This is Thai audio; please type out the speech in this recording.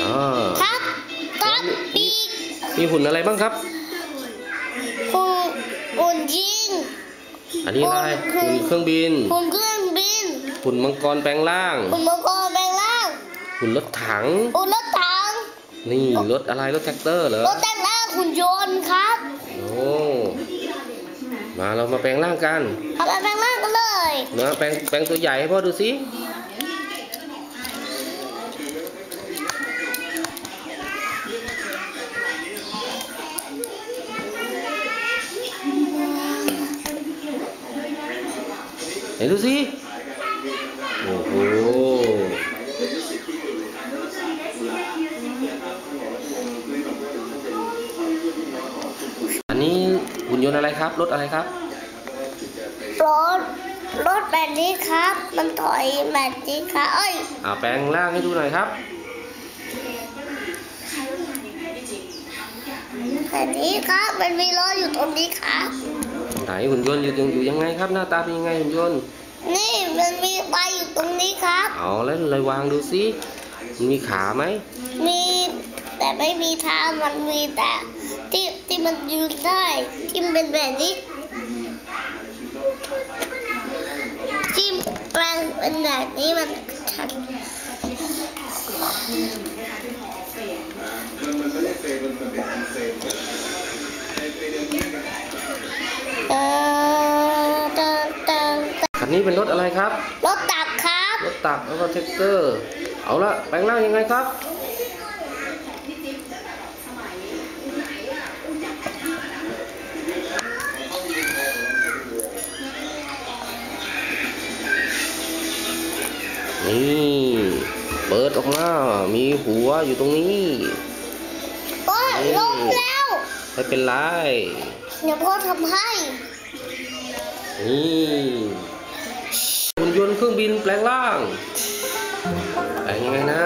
อ่าครับครับปีกมีหุ่นอะไรบ้างครับ หุ่นหุ่นยิงอันนี้อะไรหุ่นหุ่นเครื่องบิน หุ่นเครื่องบิน หุ่นมังกรแปลงร่าง หุ่นมังกรแปลงร่าง หุ่นรถถัง หุ่นรถถัง นี่รถอะไรรถแท็กเตอร์เหรอ รถแต่งร่างหุ่นยนต์ครับ โอ้ มาเรามาแปลงร่างกันเอาไปแปลงร่างกันเลยนะแปลงแปลงตัวใหญ่ให้พ่อดูสิ ไหนดูสิโอ้โหอันนี้หุ่นยนต์อะไรครับ รถอะไรครับ รถ รถแบบนี้ครับ มันถอยแบบนี้ครับเอ้ยอ่าแปลงร่างให้ดูหน่อยครับแบบนี้ครับ มันมีรถอยู่ตรงนี้ครับไหนหุ่นยนต์อยู่อยู่ยังไงครับ หน้าตาเป็นยังไงหุ่นยนต์ นี่มันมีใบอยู่ตรงนี้ครับเอาแล้วเลยวางดูสิมันมีขาไหมมีแต่ไม่มีเท้ามันมีแต่ที่ที่มันยืนได้ที่มันเป็นแบบนี้ที่แปลงเป็นแบบนี้มันชัด นเดินคันนี้เป็นรถอะไรครับ รถตักครับ รถตักแล้วก็แท็กเตอร์ เอาละแปลงร่างยังไงครับ นี่เปิดออกมา มีหัวอยู่ตรงนี้โอ้ยลงแล้วไม่เป็นไร เดี๋ยวพ่อทำให้ นี่หุ่น ยนต์เครื่องบินแปลงร่างอปลงยังไงนะ